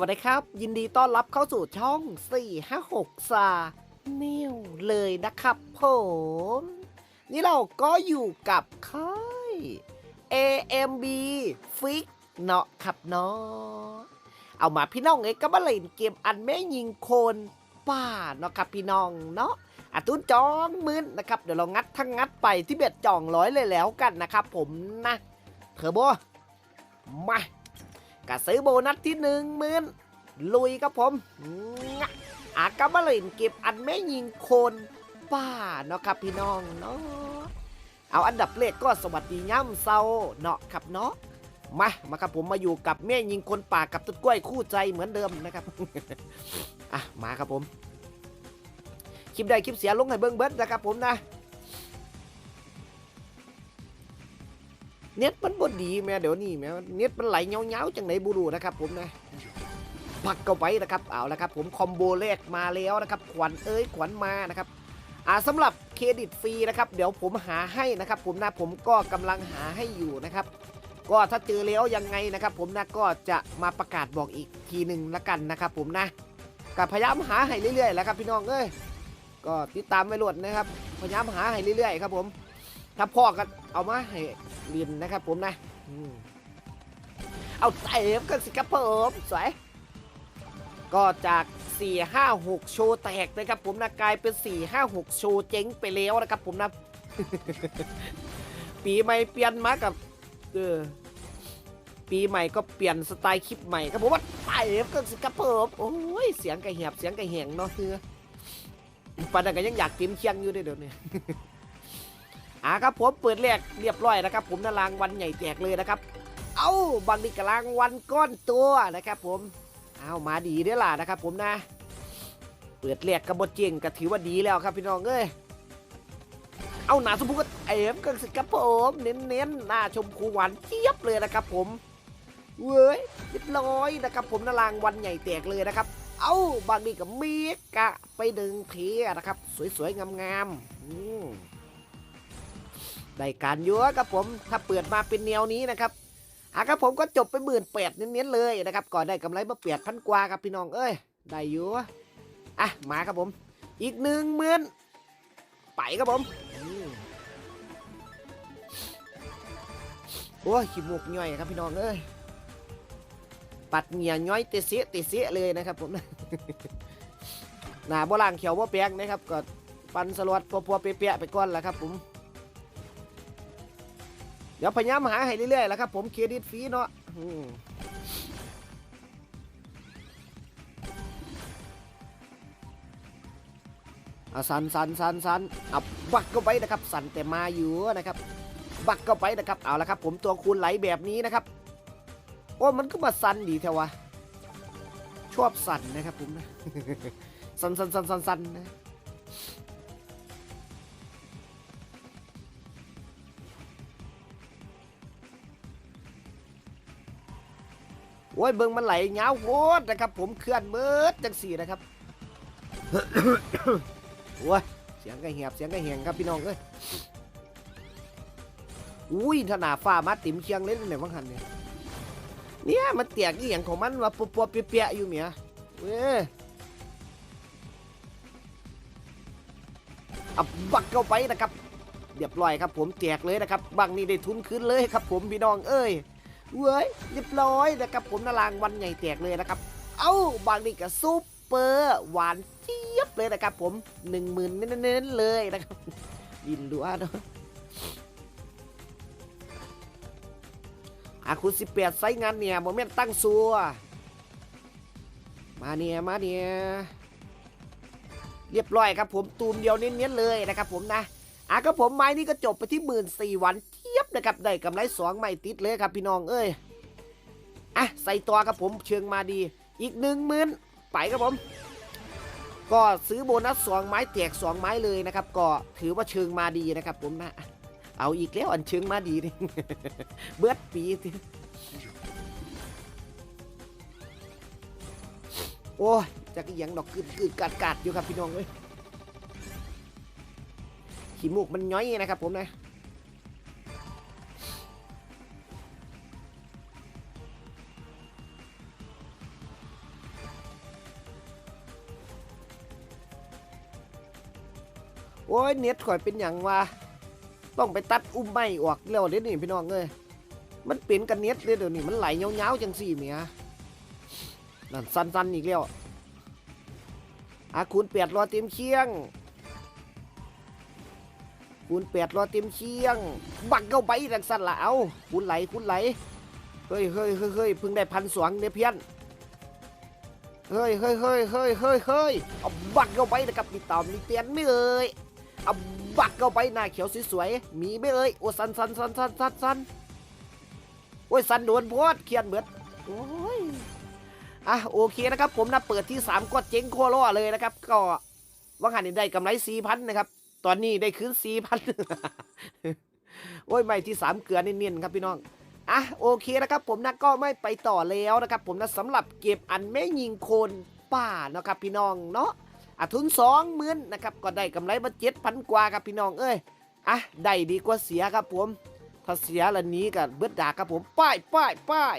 วัสดีครับ ยินดีต้อนรับเข้าสู่ช่อง 456ซานิวเลยนะครับผม นี่เราก็อยู่กับค่าย AMB Fix เนาะครับเนาะเอามาพี่น้องเอ้ยก็มาเล่นเกมอันแม่ยิงคนป่าเนาะครับพี่น้องเนาะอะตุ้นจองมืนนะครับ เดี๋ยวเรางัดทั้งงัดไปที่เบ็ดจ่องร้อยเลยแล้วกันนะครับผมนะเถอโบมา ก็ซื้อโบนัสที่หนึ่งหมื่นลุยครับผมอากาบาเล่นเก็บอันแม่ยิงโคนป้าเนาะครับพี่น้องเนาะเอาอันดับเลขก็สวัสดีย่ำเซาเนาะครับเนาะมามาครับผมมาอยู่กับแม่ยิงคนป่ากับต้นกล้วยคู่ใจเหมือนเดิมนะครับอะมาครับผมคลิปใดคลิปเสียลงให้เบิ้งเบิดนะครับผมนะ เน็ตมันบ่ดีแม่เดี๋ยวนี้แม่เน็ตมันไหลเงาๆจังไหนบูรูนะครับผมนะพักเข้าไปนะครับเอาละครับผมคอมโบแรกมาแล้วนะครับขวัญเอ้ยขวัญมานะครับอ่าสำหรับเครดิตฟรีนะครับเดี๋ยวผมหาให้นะครับ ผมนะผมก็กำลังหาให้อยู่นะครับ ก็ถ้าเจอแล้วยังไงนะครับ ผมนะก็จะมาประกาศบอกอีกทีหนึ่งละกันนะครับ ผมนะก็พยายามหาให้เรื่อยๆแล้วครับพี่น้องเอ้ยก็ติดตามไปโหลดนะครับพยายามหาให้เรื่อยๆครับผม ถ้าพ่อก็เอามาให้เรียนนะครับผมนะอืมเอาเต็มกันสิครับผมสวย ก็จาก 4 5 6 โชว์แตกนะครับผมนะกลายเป็น 4 5 6 โชว์เจ๊งไปแล้วนะครับผมนะ ปีใหม่เปลี่ยนมากับเออปีใหม่ก็เปลี่ยนสไตล์คลิปใหม่ครับผมว่าเต็มกันสิครับผมโอ้ยเสียงกระเหียบเสียงกระเหียงเนาะคือปันนั้นก็ยังอยากกินเคียงอยู่ด้อเดี๋ยวนี้ อ่าครับผมเปิดแรกเรียบร้อยนะครับ ผมนารางวัลใหญ่แจกเลยนะครับ เอาบางทีกรางวัลก้อนตัวนะครับ ผมเอามาดีเด้อล่ะนะครับ ผมนะ เปิดแรกกระบดเจงก็ถือว่าดีแล้วครับพี่น้องเอ้ยเอาหนาสมพูก็เอ็มกันสิครับผมเน้นๆหน้าชมพูหวานเจี๊ยบเลยนะครับ ผมเว้ยเรียบร้อยนะครับ ผมนารางวัลใหญ่แตกเลยนะครับ เอาบางทีกับเมีกะไปดึงเทียนะครับ สวยๆงามๆอืม ได้การยอะครับผมถ้าเปิดมาเป็นแนวนี้นะครับอะครับผมก็จบไปหมื่นแปดเน้นๆเลยนะครับก่อนได้กำไรมาเปียดพันกว่าครับพี่น้องเอ้ยได้ยอะอะมาครับผม อีกหนึ่งหมื่นไปครับผมโอ้ยขี้มูกย่อยครับพี่น้องเอ้ยปัดเหงียย่อยเตะเสียเตะเสียเลยนะครับผมหนาโบราณเขียวโบแปลงนะครับก็ปันสลวดพัวๆเปียๆไปก่อนแหละครับผม เดี๋ยวพยายามหาให้เรื่อยๆแล้วครับผมเครดิตฟรีเนาะอาสันสันสันสันเอาบักก็ไปนะครับ สันแต่มาอยู่นะครับ บักก็ไปนะครับเอาละครับ ผมตัวคูณไหลแบบนี้นะครับโอ้มันก็มาสันดีเทวะชอบสันนะครับผมนะสันสันสันสันสันนะ โอ้ยเบิงมันไหลเงาโคตรนะครับ ผมเคลื่อนเบิดจังสี่นะครับโอ้ยเสียงกระเหียบเสียงกระเหียงครับพี่น้องเอ้ยอุ้ยถนาฟ้ามาติ่มเคียงเล่นไหนบ้างหันเนี่ยเนี่ยมันเตียกอีหยังของมันว่าปัวปัวๆเปียๆอยู่เมียเว้ยอาบักเข้าไปนะครับเรียบร้อยครับผมแจกเลยนะครับบังนี่ได้ทุนคืนเลยครับผมพี่น้องเอ้ย เว้ยเรียบร้อยนะครับผมนารางวันใหญ่แตกเลยนะครับ เอ้าบางนี่ก็ซุปเปอร์หวานเจี๊ยบเลยนะครับผมหนึ่งหมื่นเน้นๆเลยนะครับยินดูอะเนาะอาคุณสิบแปดไซส์งานเนี่ยโมเมนต์ตั้งซัวมาเนี่ยมาเนี่ยเรียบร้อยครับผมตูมเดียวเน้นๆเลยนะครับผมนะอะครับผมไม้นี่ก็จบไปที่หมื่นสี่วัน ยบนะครับได้กำไรสองไม่ติดเลยครับพี่น้องเอ้ยอะใส่ตัวครับผมเชิงมาดี อีกหนึ่งหมื่นไปครับผม ก็ซื้อโบนัสสองไม้แตกสองไม้เลยนะครับก็ถือว่าเชิงมาดีนะครับผมนะเอาอีกแล้วอันเชิงมาดีนี่เบิดปีทีโอ้ยจักยังดอกกึดกึดกัดกัดอยู่ครับพี่น้องเอ้ยขี้มูกมันย้อยนะครับผมนะ โอ้ยเน็ตข่อยเป็นอย่างวะต้องไปตัดอุ้มไม่ออกแล้วเดี๋ยวนี้พี่น้องเอ้ยมันเป็นกันเน็ตเลยเดี๋ยวนี้มันไหลยาๆจังสี่เมียนั่นสั้นๆอีกแล้วอาคูณแปดรอเต็มเคียงคูณแปดรอเต็มเคียง บักเข้าไปดังสั้นละเอาคูณไหลคูณไหลเฮ้ยเฮ้ยเฮ้ยเฮ้ยเพิ่งได้พันสองเนี่ยเพี้ยนเฮ้ยเฮ้ยเฮ้ยเฮ้ยเฮ้ยเฮ้ยเอาบักเข้าไปนะครับมีตอมมีเตียนไม่เอ่ย เอาบักเข้าไปหน้าเขียวสวยๆ มีไม่เอ่ยโอ้สันสันสันสันสันสันโอ้ยสันโดนโพดเขียนเบิดโอ้ยอะโอเคนะครับ ผมนะเปิดที่ 3 ก็เจ๊งโคโล่เลยนะครับ ก็ว่างหันได้กำไร4,000นะครับ ตอนนี้ได้คืน4,000โอ้ยไม่ที่3เกลือเนียนๆครับพี่น้องอะโอเคนะครับ ผมนะก็ไม่ไปต่อแล้วนะครับ ผมนะสำหรับเก็บอันแม่ยิงโคนป่านะครับพี่น้องเนาะ อะทุนสองหมื่นนะครับก็ได้กำไรมาเจ็ดพันกว่าครับพี่น้องเอ้ยอะได้ดีกว่าเสียครับผมถ้าเสียละนี้กับเบิดดาครับผมป้ายป้ายป้าย